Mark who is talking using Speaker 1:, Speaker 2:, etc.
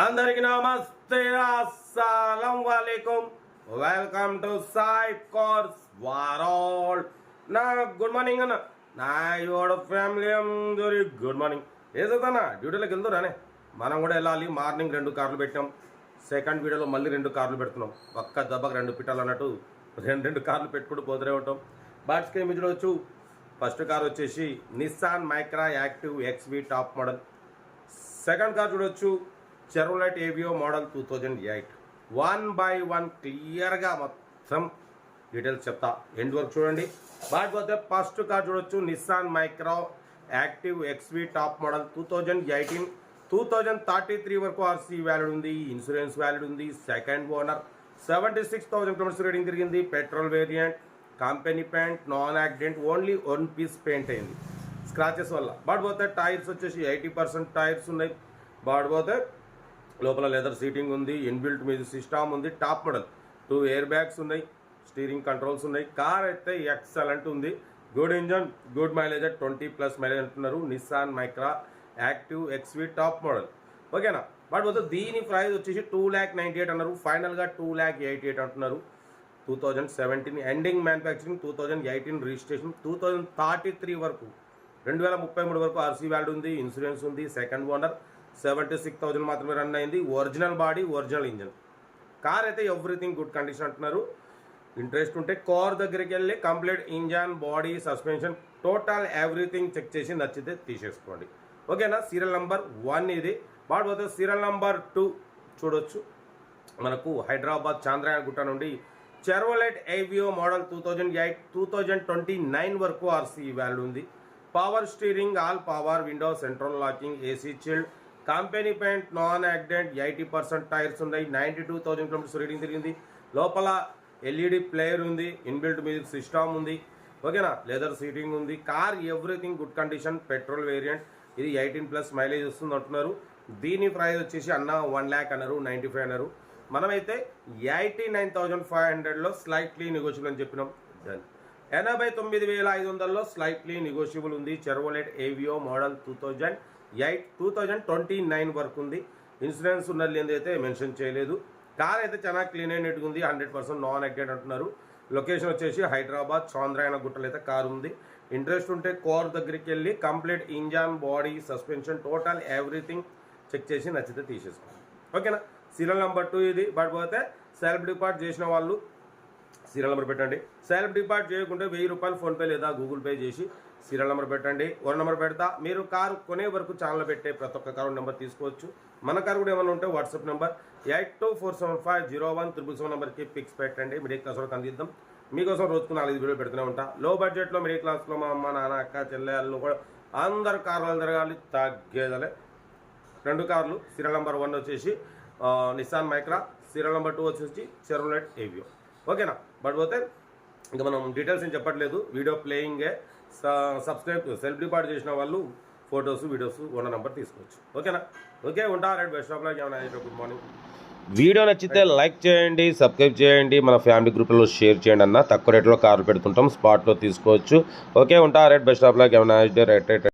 Speaker 1: అందరికి నమస్తే అస్సలం వాలేకుం welcome to Sai cars world నా గుడ్ మార్నింగ్ అన్న. నా యోడ ఫ్యామిలీ అందరి గుడ్ మార్నింగ్ ఏదన్నా డ్యూటీలోకి వెళ్తురానే మనం కూడా వెళ్ళాలి. మార్నింగ్ రెండు కార్లు పెట్టాం సెకండ్ వీడియోలో మళ్ళీ రెండు కార్లు పెడుతున్నాం. ఒక్క దెబ్బకు రెండు పిట్టాలు అన్నట్టు రెండు రెండు కార్లు పెట్టుకుంటూ పోతూనే ఉంటాం. బాట్స్ కేమి వచ్చు ఫస్ట్ కార్ వచ్చేసి Nissan Micra Active XV top model second car చూడొచ్చు? Chevrolet Aveo model two thousand eight one by one క్లియర్గా మొత్తం డీటెయిల్స్ చెప్తా. ఎండ్ వరకు చూడండి. వాటిపోతే ఫస్ట్ కార్ చూడొచ్చు. Nissan Micro Active XV top model two thousand eighteen two thousand thirty three వరకు RC valid ఉంది. ఇన్సూరెన్స్ వ్యాలిడ్ ఉంది. Second owner seventy six thousand kilometres reading తిరిగింది. Petrol variant company paint non accident only one piece paint అయింది. Scratches వల్ల. But పోతే tyres వచ్చేసి eighty percent tyres ఉన్నాయి. బాడిపోతే పోతే లోపల లెదర్ సీటింగ్ ఉంది ఇన్బిల్ట్ మీద సిస్టమ్ ఉంది top model two air bags ఉన్నాయి స్టీరింగ్ కంట్రోల్స్ ఉన్నాయి. కార్ అయితే ఎక్సలెంట్ ఉంది. Good engine good mileage twenty plus mileage అంటున్నారు. Nissan Micra Active XV top model ఓకేనా బట్ మొత్తం దీని ప్రైస్ వచ్చేసి టూ ల్యాక్ నైంటీ ఎయిట్ అన్నారు. ఫైనల్గా టూ ల్యాక్ ఎయిటీ ఎయిట్ అంటున్నారు. Two thousand seventeen ending manufacturing two thousand eighteen registration two thousand thirty three వరకు రెండు వేల ముప్పై మూడు వరకు ఆర్సీ వ్యాల్యూ ఉంది ఇన్సూరెన్స్ ఉంది second owner seventy six thousand మాత్రమే రన్ అయింది. Original body original engine. Car అయితే ఎవ్రీథింగ్ గుడ్ కండిషన్ అంటున్నారు. ఇంట్రెస్ట్ ఉంటే కార్ దగ్గరికి వెళ్ళి complete engine body suspension total everything check చేసి నచ్చితే తీసేసుకోండి. ఓకేనా? సీరియల్ నెంబర్ వన్ ఇది. వాడిపోతే సీరియల్ నెంబర్ టూ చూడొచ్చు. మనకు హైదరాబాద్ చాంద్రయాన్ గుట్ట నుండి Chevrolet Aveo model two thousand eight two thousand twenty nine వరకు ఆర్సీ వాల్యూ ఉంది. Power steering all power window central locking AC chilled company paint non accident eighty percent tyres ఉన్నాయి. Ninety two thousand kilometres reading తిరిగింది. లోపల LED player ఉంది. Inbuilt music system ఉంది. ఓకేనా? Leather seating ఉంది. Car everything good condition petrol variant. ఇది eighteen plus mileage వస్తుంది అంటున్నారు. దీని ప్రైస్ వచ్చేసి అన్న వన్ ల్యాక్ అన్నారు నైంటీ ఫైవ్ అన్నారు. మనమైతే ఎయిటీ నైన్ థౌజండ్ ఫైవ్ హండ్రెడ్లో స్లైట్లీ నెగోషియబుల్ అని చెప్పినాం. డన్ ఎనభై తొమ్మిది వేల ఐదు వందల్లో స్లైట్లీ నెగోషియబుల్ ఉంది. Chevrolet Aveo model two thousand eight two thousand twenty nine వరకు ఉంది. ఇన్సూరెన్స్ ఉన్నది లేనిది అయితే మెన్షన్ చేయలేదు. కార్ అయితే చాలా క్లీన్ అయినట్టుగా ఉంది. హండ్రెడ్ పర్సెంట్ నాన్ యాక్సిడెంట్ అంటున్నారు. లొకేషన్ వచ్చేసి హైదరాబాద్ చాంద్రాయణ గుట్టలు అయితే కారు ఉంది. ఇంట్రెస్ట్ ఉంటే కోర్ దగ్గరికి వెళ్ళి complete engine body suspension total everything check చేసి నచ్చితే తీసేసుకోండి. ఓకేనా సీరియల్ నెంబర్ టూ ఇది. బట్ పోతే సెల్ఫ్ డిపార్ట్ చేసిన వాళ్ళు సీరియల్ నెంబర్ పెట్టండి. సెల్ఫ్ డిపార్ట్ చేయకుంటే వెయ్యి రూపాయలు ఫోన్పే లేదా గూగుల్ పే చేసి సీరియల్ నెంబర్ పెట్టండి. ఓన్ నెంబర్ పెడతా. మీరు కారు కొనే వరకు ఛానల్ పెట్టే ప్రతి ఒక్క కారు నెంబర్ తీసుకోవచ్చు. మన కారు కూడా ఏమైనా ఉంటే WhatsApp number eight two four seven five zero one triple seven నెంబర్కి పిక్స్ పెట్టండి. మిడిల్ క్లాస్ వరకు అందిద్దాం. మీకోసం రోజుకు నాలుగు వీడియో పెడుతూనే ఉంటా. లో బడ్జెట్లో మిడిల్ క్లాస్లో మా అమ్మ నాన్న అక్క చెల్లెళ్ళు కూడా అందరు కార్లు తిరగాలి తగ్గేదలే. రెండు కార్లు. సీరియల్ నెంబర్ వన్ వచ్చేసి Nissan Micra serial number two వచ్చేసి చెరోలెట్ ఏవియో ఓకేనా బట్ పోతే ఇంకా మనం డీటెయిల్స్ ఏం చెప్పట్లేదు. వీడియో ప్లేయింగే సబ్స్క్రైబ్ సెల్ఫ్ డిపార్ట్ చేసిన వాళ్ళు ఫొటోస్ వీడియోస్ ఉన్న నెంబర్ తీసుకోవచ్చు. ఓకేనా? ఓకే ఉంటా రైట్ బెస్ట్ ఆఫ్ లైక్ ఏమైనా గుడ్ మార్నింగ్. వీడియో నచ్చితే లైక్ చేయండి సబ్స్క్రైబ్ చేయండి మన ఫ్యామిలీ గ్రూప్లో షేర్ చేయండి అన్న. తక్కువ రేట్లో కార్లు పెడుతుంటాం స్పాట్లో తీసుకోవచ్చు. ఓకే ఉంటా రైట్ బెస్ట్ ఆఫ్ లైక్ ఏమైనా రైట్ రైట్.